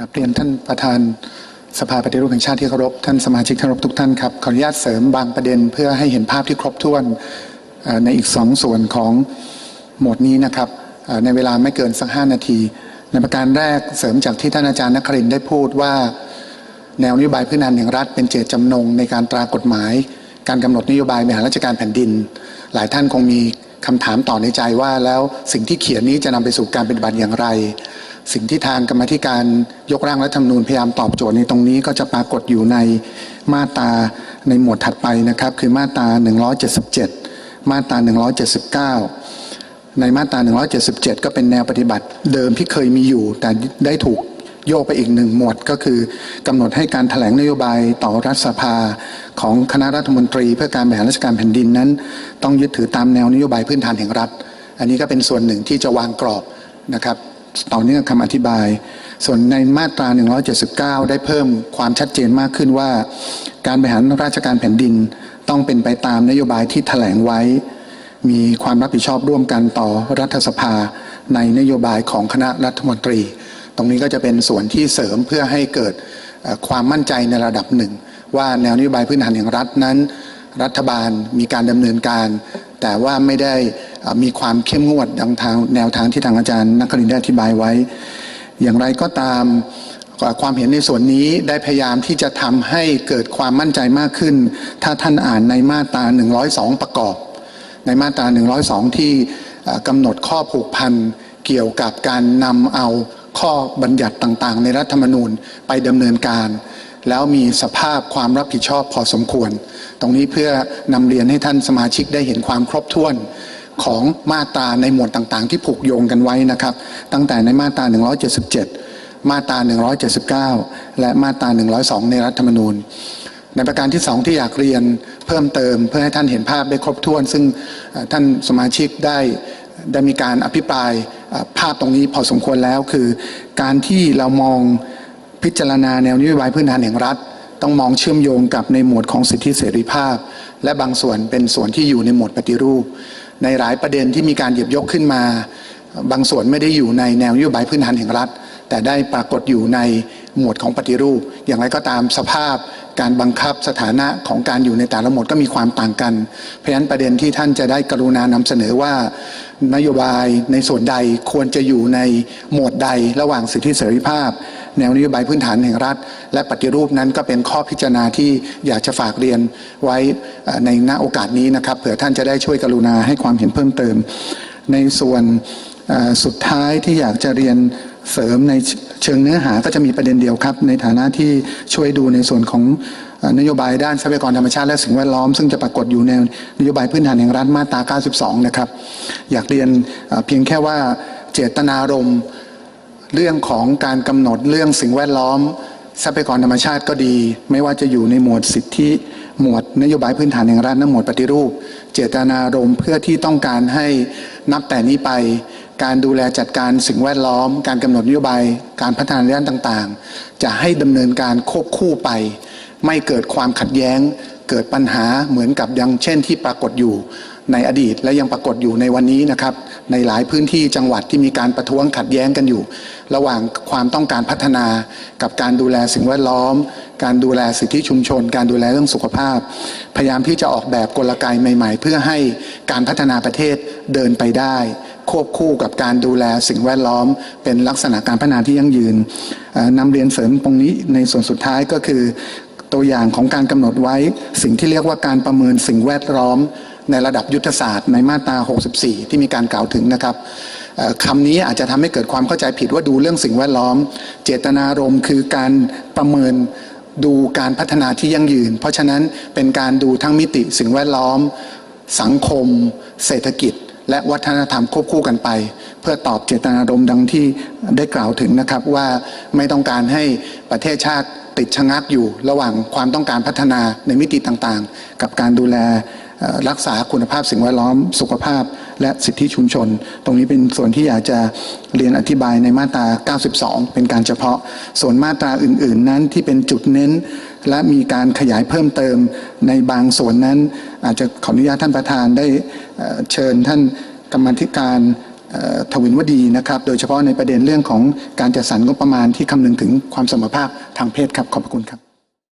ครับเรียนท่านประธานสภาปฏิรูปแห่งชาติที่เคารพท่านสมาชิกที่เคารพทุกท่านครับขออนุญาตเสริมบางประเด็นเพื่อให้เห็นภาพที่ครบถ้วนในอีกสองส่วนของหมวดนี้นะครับในเวลาไม่เกินสักห้านาที ในประการแรกเสริมจากที่ท่านอาจารย์นครินได้พูดว่า แนวนโยบายพื้นฐานแห่งรัฐเป็นเจตจำนงในการตรากฎหมาย การกำหนดนโยบายบริหารราชการแผ่นดิน หลายท่านคงมีคำถามต่อในใจว่าแล้วสิ่งที่เขียนนี้จะนำไปสู่การปฏิบัติอย่างไร สิ่งที่ทางกรรมธิการยกร่างรัฐธรรมนูญพยายามตอบโจทย์ในตรงนี้ก็จะปรากฏอยู่ในมาตราในหมวดถัดไปนะครับ คือมาตรา 177 มาตรา 179 ในมาตรา 177 ก็เป็นแนวปฏิบัติเดิมที่เคยมีอยู่ แต่ได้ถูกโยกไปอีกหนึ่งหมวดก็คือกำหนดให้การถแถลงนโยบายต่อรัฐสภาของคณะรัฐมนตรี เพื่อการบริหารราชการแผ่นดินนั้น ต้องยึดถือตามแนวนโยบายพื้นฐานแห่งรัฐ อันนี้ก็เป็นส่วนหนึ่งที่จะวางกรอบนะครับ ต่อเนื่องคำอธิบาย ส่วนในมาตรา 179 ได้เพิ่มความชัดเจนมากขึ้นว่า การบริหารราชการแผ่นดิน ต้องเป็นไปตามนโยบายที่แถลงไว้ มีความรับผิดชอบร่วมกันต่อรัฐสภา ในนโยบายของคณะรัฐมนตรี ตรงนี้ก็จะเป็นส่วนที่เสริมเพื่อให้เกิดความมั่นใจในระดับหนึ่ง ว่าแนวนโยบายพื้นฐานแห่งรัฐนั้น รัฐบาลมีการดำเนินการ แต่ว่าไม่ได้ มีความเข้มงวดดังทางแนวทางที่ทางอาจารย์ นักครินได้อธิบายไว้ อย่างไรก็ตามความเห็นในส่วนนี้ได้พยายามที่จะทำให้เกิดความมั่นใจมากขึ้น ถ้าท่านอ่านในมาตรา 102 ประกอบ ในมาตรา 102 ที่เอ่อกำหนดข้อผูกพันเกี่ยวกับการนำเอาข้อบัญญัติต่างๆ ในรัฐธรรมนูญไปดำเนินการ แล้วมีสภาพความรับผิดชอบพอสมควร ตรงนี้เพื่อนำเรียนให้ท่านสมาชิกได้เห็นความครบถ้วน ของมาตราในหมวดต่างๆ ที่ผูกโยงกันไว้นะครับ ตั้งแต่ในมาตรา 177 มาตรา 179 และมาตรา 102 ในรัฐธรรมนูญ ในประการที่สองที่อยากเรียนเพิ่มเติม เพื่อให้ท่านเห็นภาพได้ครบถ้วน ซึ่งท่านสมาชิกได้ได้มีการอภิปรายภาพตรงนี้พอสมควรแล้วคือ การที่เรามองพิจารณาแนวนโยบายพื้นฐานแห่งรัฐ ต้องมองเชื่อมโยงกับในหมวดของสิทธิเสรีภาพ และบางส่วนเป็นส่วนที่อยู่ในหมวดปฏิรูป ในหลายประเด็นที่มีการหยิบยกขึ้นมา บางส่วนไม่ได้อยู่ในแนวนโยบายพื้นฐานแห่งรัฐ แต่ได้ปรากฏอยู่ในหมวดของปฏิรูป อย่างไรก็ตามสภาพการบังคับสถานะของการอยู่ในแต่ละหมวดก็มีความต่างกัน เพราะฉะนั้นประเด็นที่ท่านจะได้กรุณานำเสนอว่า นโยบายในส่วนใดควรจะอยู่ในหมวดใดระหว่างสิทธิเสรีภาพ แนวนโยบายพื้นฐานแห่งรัฐ และปฏิรูปนั้นก็เป็นข้อพิจารณาที่อยากจะฝากเรียนไว้เอ่อในณโอกาสนี้นะครับเผื่อท่านจะได้ช่วยกรุณาให้ความเห็นเพิ่มเติม ในส่วนสุดท้ายที่อยากจะเรียนเสริมในเชิงเนื้อหาก็จะมีประเด็นเดียวครับ ในฐานะที่ช่วยดูในส่วนของนโยบายด้านทรัพยากรธรรมชาติและสิ่งแวดล้อม ซึ่งจะปรากฏอยู่ในนโยบายพื้นฐานแห่งรัฐมาตรา 92 นะครับ อยากเรียนเอ่อเพียงแค่ว่าเจตนารมณ์ เรื่องของการกำหนดเรื่องสิ่งแวดล้อม ทรัพยากรธรรมชาติก็ดี ไม่ว่าจะอยู่ในหมวดสิทธิหมวดนโยบายพื้นฐานแห่งรัฐและหมวดปฏิรูป เจตนารมณ์เพื่อที่ต้องการให้นับแต่นี้ไป การดูแลจัดการสิ่งแวดล้อม การกำหนดนโยบายการพัฒนาด้านต่างๆ จะให้ดำเนินการควบคู่ไป ไม่เกิดความขัดแย้งเกิดปัญหาเหมือนกับอย่างเช่นที่ปรากฏอยู่ ในอดีตและยังปรากฏอยู่ในวันนี้นะครับ ในหลายพื้นที่จังหวัดที่มีการประท้วงขัดแย้งกันอยู่ ระหว่างความต้องการพัฒนา กับการดูแลสิ่งแวดล้อม การดูแลสิทธิชุมชน การดูแลเรื่องสุขภาพ พยายามที่จะออกแบบกลไกใหม่ ๆ เพื่อให้การพัฒนาประเทศเดินไปได้ ควบคู่กับการดูแลสิ่งแวดล้อม เป็นลักษณะการพัฒนาที่ยั่งยืนนำเรียนเสริมตรงนี้ในส่วนสุดท้ายก็คือ ตัวอย่างของการกำหนดไว้สิ่งที่เรียกว่าการประเมินสิ่งแวดล้อม ในระดับยุทธศาสตร์ในมาตรา 64 ที่มีการกล่าวถึงนะครับคำนี้อาจจะทำให้เกิดความเข้าใจผิดว่าดูเรื่องสิ่งแวดล้อม เจตนารมณ์คือการประเมินดูการพัฒนาที่ยั่งยืน เพราะฉะนั้นเป็นการดูทั้งมิติสิ่งแวดล้อม สังคม เศรษฐกิจ และวัฒนธรรมควบคู่กันไป เพื่อตอบเจตนารมณ์ดังที่ได้กล่าวถึงนะครับว่าไม่ต้องการให้ประเทศชาติติดชะงักอยู่ ระหว่างความต้องการพัฒนาในมิติต่างๆ กับการดูแล รักษาคุณภาพสิ่งแวดล้อม สุขภาพ และสิทธิชุมชน ตรงนี้เป็นส่วนที่อยากจะเรียนอธิบายในมาตรา 92 เป็นการเฉพาะ ส่วนมาตราอื่น ๆ นั้นที่เป็นจุดเน้น และมีการขยายเพิ่มเติมในบางส่วนนั้น อาจจะขออนุญาตท่านประธานได้เชิญท่านกรรมธิการทวินวดีนะครับ โดยเฉพาะในประเด็นเรื่องของการจัดสรรงบประมาณที่คำนึงถึงความสมรรถภาพทางเพศครับ ขอบพระคุณครับ